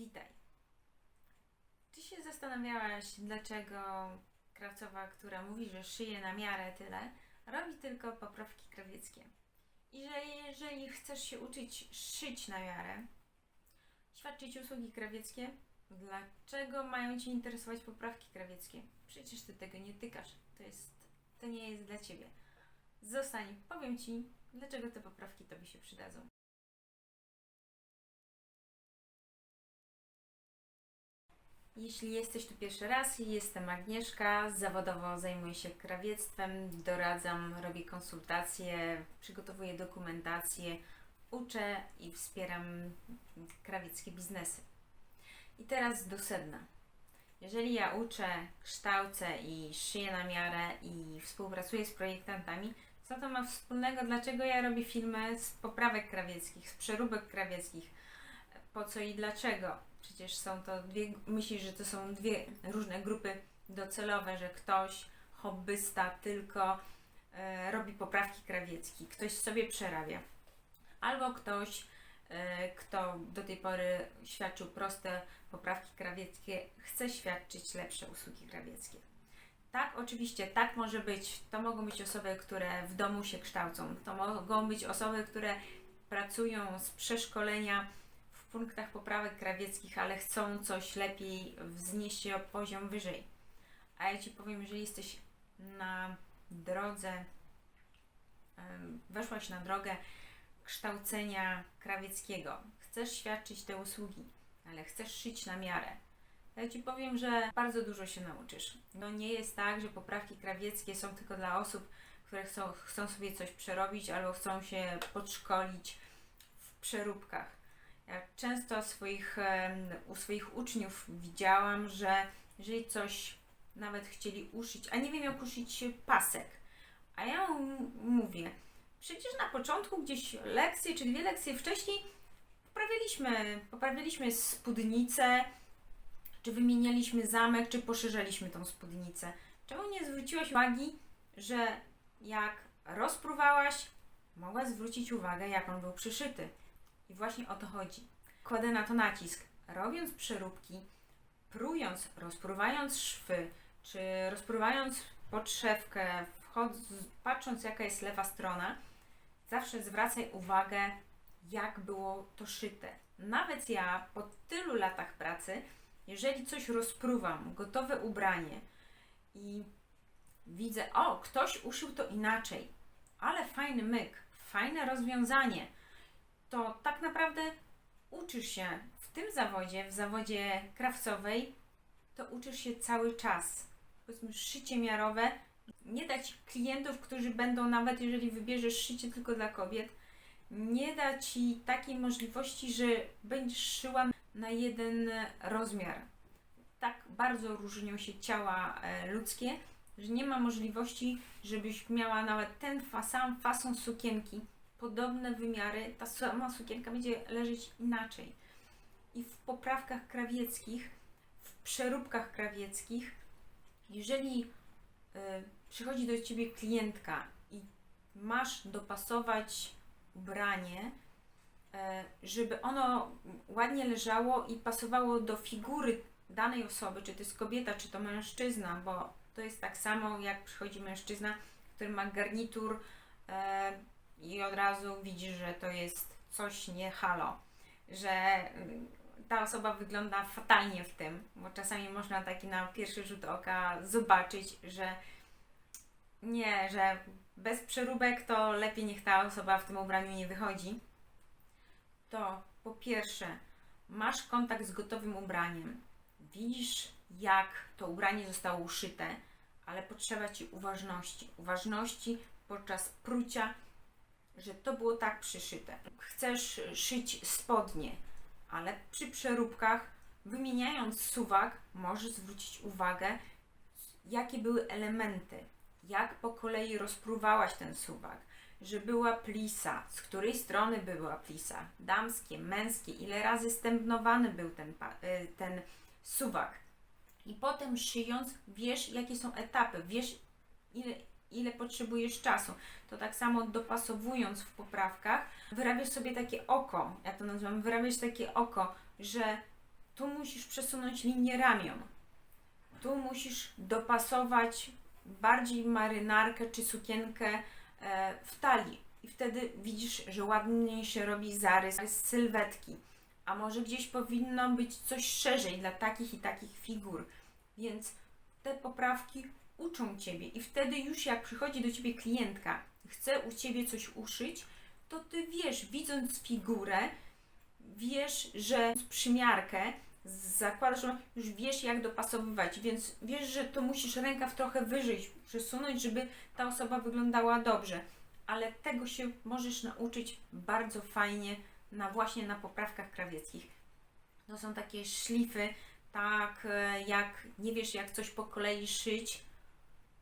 Witaj. Czy się zastanawiałaś, dlaczego krawcowa, która mówi, że szyje na miarę tyle, robi tylko poprawki krawieckie? I że jeżeli chcesz się uczyć szyć na miarę, świadczyć usługi krawieckie, dlaczego mają Cię interesować poprawki krawieckie? Przecież Ty tego nie tykasz. To, jest, to nie jest dla Ciebie. Zostań, powiem Ci, dlaczego te poprawki Tobie się przydadzą. Jeśli jesteś tu pierwszy raz, jestem Agnieszka, zawodowo zajmuję się krawiectwem, doradzam, robię konsultacje, przygotowuję dokumentację, uczę i wspieram krawieckie biznesy. I teraz do sedna. Jeżeli ja uczę, kształcę i szyję na miarę i współpracuję z projektantami, co to ma wspólnego? Dlaczego ja robię filmy z poprawek krawieckich, z przeróbek krawieckich? Po co i dlaczego? Przecież są to dwie, myślisz, że to są dwie różne grupy docelowe, że ktoś, hobbysta, tylko e, robi poprawki krawieckie, ktoś sobie przerabia. Albo ktoś, e, kto do tej pory świadczył proste poprawki krawieckie, chce świadczyć lepsze usługi krawieckie. Tak, oczywiście, tak może być. To mogą być osoby, które w domu się kształcą. To mogą być osoby, które pracują z przeszkolenia punktach poprawek krawieckich, ale chcą coś lepiej wznieść się o poziom wyżej. A ja Ci powiem, jeżeli jesteś na drodze, weszłaś na drogę kształcenia krawieckiego, chcesz świadczyć te usługi, ale chcesz szyć na miarę, ja Ci powiem, że bardzo dużo się nauczysz. No nie jest tak, że poprawki krawieckie są tylko dla osób, które chcą, chcą sobie coś przerobić albo chcą się podszkolić w przeróbkach. Ja często swoich, u swoich uczniów widziałam, że jeżeli coś nawet chcieli uszyć, a nie wiem jak uszyć pasek, a ja mówię, przecież na początku gdzieś lekcje czy dwie lekcje wcześniej poprawialiśmy, poprawialiśmy spódnicę, czy wymienialiśmy zamek, czy poszerzaliśmy tą spódnicę. Czemu nie zwróciłaś uwagi, że jak rozpruwałaś, mogła zwrócić uwagę, jak on był przyszyty. I właśnie o to chodzi. Kładę na to nacisk. Robiąc przeróbki, prując, rozpruwając szwy, czy rozpruwając podszewkę, patrząc jaka jest lewa strona, zawsze zwracaj uwagę, jak było to szyte. Nawet ja po tylu latach pracy, jeżeli coś rozpruwam, gotowe ubranie i widzę, o, ktoś uszył to inaczej, ale fajny myk, fajne rozwiązanie, to tak naprawdę uczysz się w tym zawodzie, w zawodzie krawcowej, to uczysz się cały czas. Powiedzmy, szycie miarowe, nie dać klientów, którzy będą, nawet jeżeli wybierzesz szycie tylko dla kobiet, nie da ci takiej możliwości, że będziesz szyła na jeden rozmiar. Tak bardzo różnią się ciała e, ludzkie, że nie ma możliwości, żebyś miała nawet ten sam fason sukienki, podobne wymiary, ta sama sukienka będzie leżeć inaczej. I w poprawkach krawieckich, w przeróbkach krawieckich, jeżeli e, przychodzi do ciebie klientka i masz dopasować ubranie, e, żeby ono ładnie leżało i pasowało do figury danej osoby, czy to jest kobieta, czy to mężczyzna, bo to jest tak samo jak przychodzi mężczyzna, który ma garnitur e, i od razu widzi, że to jest coś nie halo, że mm, ta osoba wygląda fatalnie w tym, bo czasami można taki na pierwszy rzut oka zobaczyć, że nie, że bez przeróbek to lepiej niech ta osoba w tym ubraniu nie wychodzi. To po pierwsze, masz kontakt z gotowym ubraniem. Widzisz, jak to ubranie zostało uszyte, ale potrzeba ci uważności. Uważności podczas prucia, że to było tak przyszyte. Chcesz szyć spodnie, ale przy przeróbkach, wymieniając suwak, możesz zwrócić uwagę, jakie były elementy, jak po kolei rozpruwałaś ten suwak, że była plisa, z której strony była plisa, damskie, męskie, ile razy stępnowany był ten, y, ten suwak. I potem szyjąc, wiesz, jakie są etapy, wiesz, ile, ile potrzebujesz czasu. To tak samo dopasowując w poprawkach, wyrabiasz sobie takie oko, ja to nazywam, wyrabiasz takie oko, że tu musisz przesunąć linię ramion. Tu musisz dopasować bardziej marynarkę czy sukienkę e, w talii. I wtedy widzisz, że ładnie się robi zarys z sylwetki. A może gdzieś powinno być coś szerzej dla takich i takich figur. Więc te poprawki uczą Ciebie i wtedy już jak przychodzi do Ciebie klientka chce u Ciebie coś uszyć, to Ty wiesz, widząc figurę, wiesz, że przymiarkę zakładasz, już wiesz jak dopasowywać, więc wiesz, że to musisz rękaw trochę wyżej przesunąć, żeby ta osoba wyglądała dobrze. Ale tego się możesz nauczyć bardzo fajnie na właśnie na poprawkach krawieckich. To są takie szlify, tak e, jak nie wiesz jak coś po kolei szyć,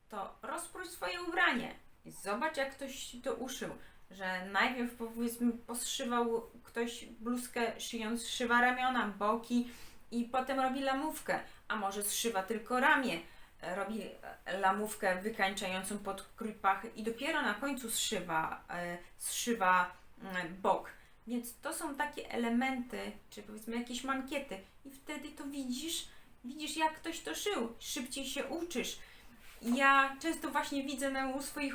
to rozpróć swoje ubranie i zobacz jak ktoś to uszył. Że najpierw powiedzmy poszywał ktoś bluzkę szyjąc szywa ramiona, boki i potem robi lamówkę, a może zszywa tylko ramię, robi e, lamówkę wykańczającą pod krój pachy i dopiero na końcu zszywa, e, zszywa mm, bok. Więc to są takie elementy, czy powiedzmy jakieś mankiety i wtedy to widzisz, widzisz jak ktoś to szył, szybciej się uczysz. Ja często właśnie widzę na, u swoich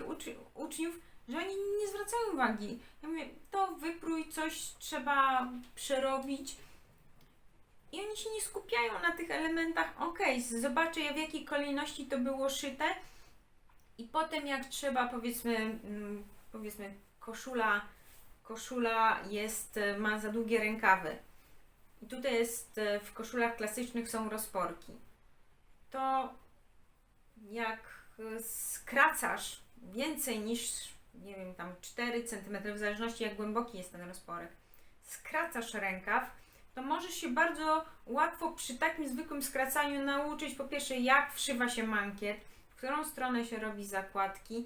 uczniów, że oni nie zwracają uwagi. Ja mówię, to wyprój, coś trzeba przerobić. I oni się nie skupiają na tych elementach. Okej, zobaczę w jakiej kolejności to było szyte. I potem jak trzeba, powiedzmy, mm, powiedzmy koszula, koszula jest, e, ma za długie rękawy. I tutaj jest, e, w koszulach klasycznych są rozporki. To jak e, skracasz więcej niż, nie wiem, tam 4 cm, w zależności jak głęboki jest ten rozporek, skracasz rękaw, to możesz się bardzo łatwo przy takim zwykłym skracaniu nauczyć po pierwsze jak wszywa się mankiet, w którą stronę się robi zakładki,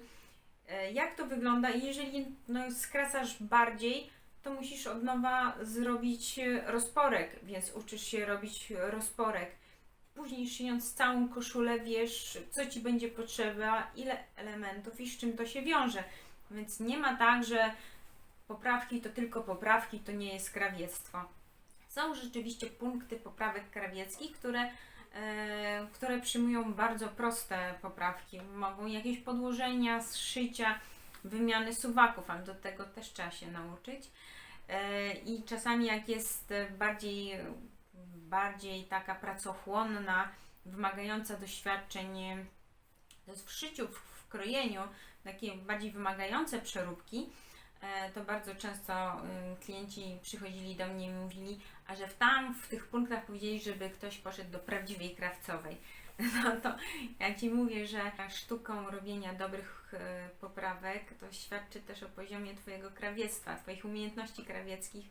e, jak to wygląda i jeżeli no, skracasz bardziej, to musisz od nowa zrobić e, rozporek, więc uczysz się robić rozporek. Później szyjąc całą koszulę wiesz, co Ci będzie potrzeba, ile elementów i z czym to się wiąże. Więc nie ma tak, że poprawki to tylko poprawki, to nie jest krawiectwo. Są rzeczywiście punkty poprawek krawieckich, które, e, które przyjmują bardzo proste poprawki. Mogą jakieś podłożenia, zszycia, wymiany suwaków, ale do tego też trzeba się nauczyć. E, I czasami jak jest bardziej, bardziej taka pracochłonna, wymagająca doświadczeń e, jest w szyciu, w, krojeniu, takie bardziej wymagające przeróbki, e, to bardzo często y, klienci przychodzili do mnie i mówili, a że w tam, w tych punktach powiedzieli, żeby ktoś poszedł do prawdziwej krawcowej. No to ja Ci mówię, że sztuką robienia dobrych e, poprawek to świadczy też o poziomie Twojego krawiectwa, Twoich umiejętności krawieckich,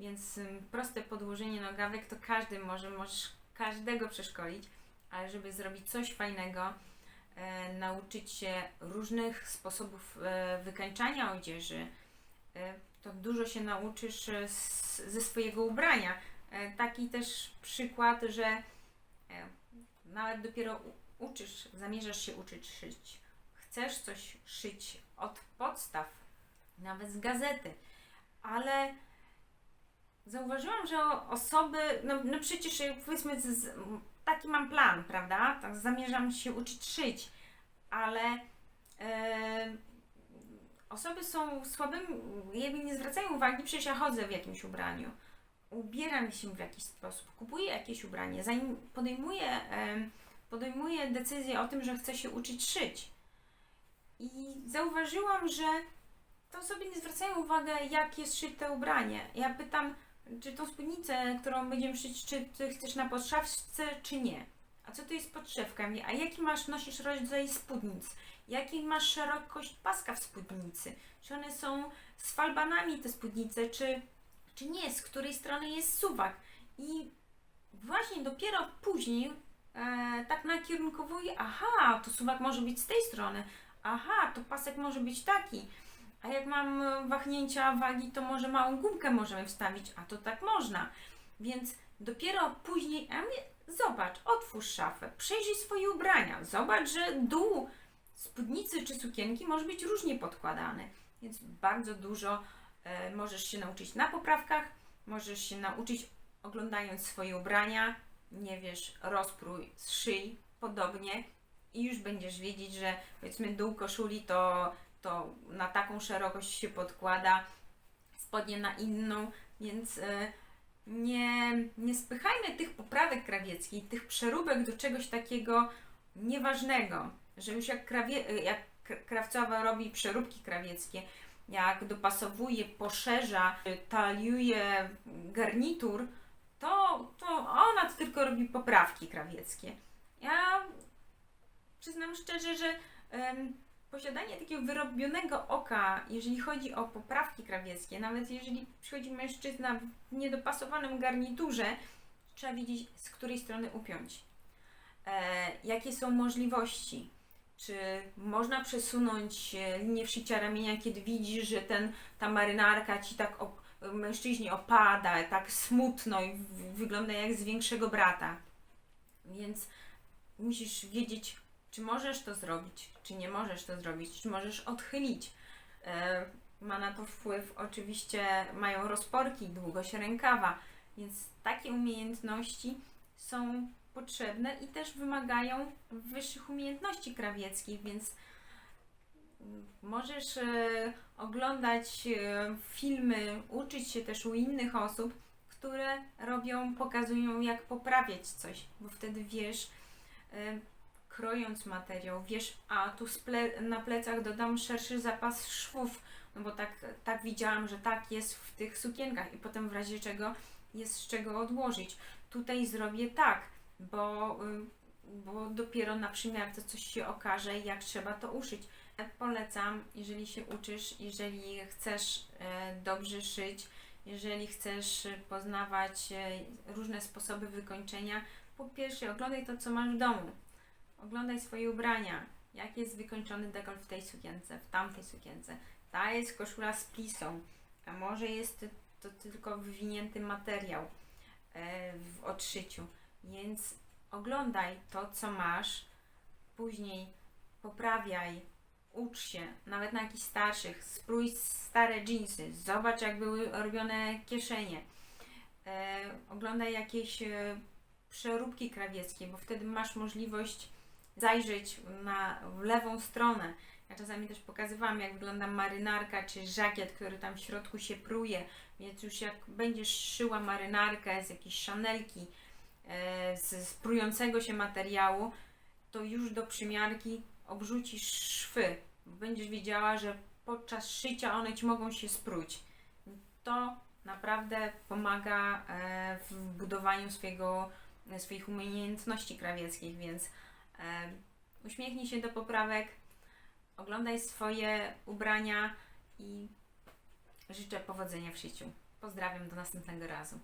więc proste podłożenie nogawek to każdy może, możesz każdego przeszkolić, ale żeby zrobić coś fajnego, e, nauczyć się różnych sposobów e, wykańczania odzieży, e, to dużo się nauczysz e, z, ze swojego ubrania. E, taki też przykład, że e, nawet dopiero uczysz, zamierzasz się uczyć szyć. Chcesz coś szyć od podstaw, nawet z gazety, ale zauważyłam, że osoby, no, no przecież e, powiedzmy, z, taki mam plan, prawda? Tak, zamierzam się uczyć szyć, ale e, osoby są słabym, jakby nie zwracają uwagi, przecież ja chodzę w jakimś ubraniu, ubieram się w jakiś sposób, kupuję jakieś ubranie, zanim podejmuję, em, podejmuję decyzję o tym, że chcę się uczyć szyć. I zauważyłam, że te osoby nie zwracają uwagi, jak jest szyte ubranie. Ja pytam, czy tą spódnicę, którą będziemy szyć, czy ty chcesz na podszewce, czy nie? A co to jest podszewka? A jaki masz, nosisz rodzaj spódnic? Jaki masz szerokość paska w spódnicy? Czy one są z falbanami te spódnice, czy, czy nie? Z której strony jest suwak? I właśnie dopiero później e, tak nakierunkowuję, aha, to suwak może być z tej strony, aha, to pasek może być taki. A jak mam e, wahnięcia wagi, to może małą gumkę możemy wstawić, a to tak można. Więc dopiero później, a zobacz, otwórz szafę, przejrzyj swoje ubrania, zobacz, że dół spódnicy czy sukienki może być różnie podkładany. Więc bardzo dużo e, możesz się nauczyć na poprawkach, możesz się nauczyć oglądając swoje ubrania, nie wiesz, rozprój, zszyj, podobnie i już będziesz wiedzieć, że powiedzmy dół koszuli to, to na taką szerokość się podkłada, spodnie na inną, więc e, nie, nie spychajmy tych poprawek krawieckich, tych przeróbek do czegoś takiego nieważnego, że już jak, krawie, e, jak krawcowa robi przeróbki krawieckie, jak dopasowuje, poszerza, e, taliuje garnitur, to, to ona tylko robi poprawki krawieckie. Ja przyznam szczerze, że posiadanie takiego wyrobionego oka, jeżeli chodzi o poprawki krawieckie, nawet jeżeli przychodzi mężczyzna w niedopasowanym garniturze, trzeba wiedzieć, z której strony upiąć. E, jakie są możliwości? Czy można przesunąć e, linię wszycia ramienia, kiedy widzisz, że ten, ta marynarka ci tak op- opada, tak smutno i w- wygląda jak z większego brata. Więc musisz wiedzieć, czy możesz to zrobić, czy nie możesz to zrobić, czy możesz odchylić. E, ma na to wpływ oczywiście, mają rozporki, długość rękawa, więc takie umiejętności są potrzebne i też wymagają wyższych umiejętności krawieckich, więc możesz e, oglądać e, filmy, uczyć się też u innych osób, które robią, pokazują jak poprawiać coś, bo wtedy wiesz, krojąc materiał, wiesz, a tu ple- na plecach dodam szerszy zapas szwów, no bo tak, tak widziałam, że tak jest w tych sukienkach i potem w razie czego jest z czego odłożyć. Tutaj zrobię tak, bo, y, bo dopiero na przymiarce coś się okaże, jak trzeba to uszyć. Ja Polecam, jeżeli się uczysz, jeżeli chcesz e, dobrze szyć, jeżeli chcesz poznawać e, różne sposoby wykończenia, po pierwsze oglądaj to, co masz w domu. Oglądaj swoje ubrania. Jak jest wykończony dekolt w tej sukience, w tamtej sukience. Ta jest koszula z plisą, a może jest to tylko wywinięty materiał e, w odszyciu. Więc oglądaj to, co masz, później poprawiaj, ucz się, nawet na jakichś starszych, sprój stare jeansy, zobacz, jak były robione kieszenie. E, oglądaj jakieś e, przeróbki krawieckie, bo wtedy masz możliwość zajrzeć na lewą stronę. Ja czasami też pokazywałam, jak wygląda marynarka czy żakiet, który tam w środku się pruje. Więc już jak będziesz szyła marynarkę z jakiejś szanelki, e, z, z prującego się materiału, to już do przymiarki obrzucisz szwy. Będziesz wiedziała, że podczas szycia one ci mogą się spróć. To naprawdę pomaga e, w budowaniu swojego, swoich umiejętności krawieckich, więc e, uśmiechnij się do poprawek, oglądaj swoje ubrania i życzę powodzenia w szyciu. Pozdrawiam, do następnego razu.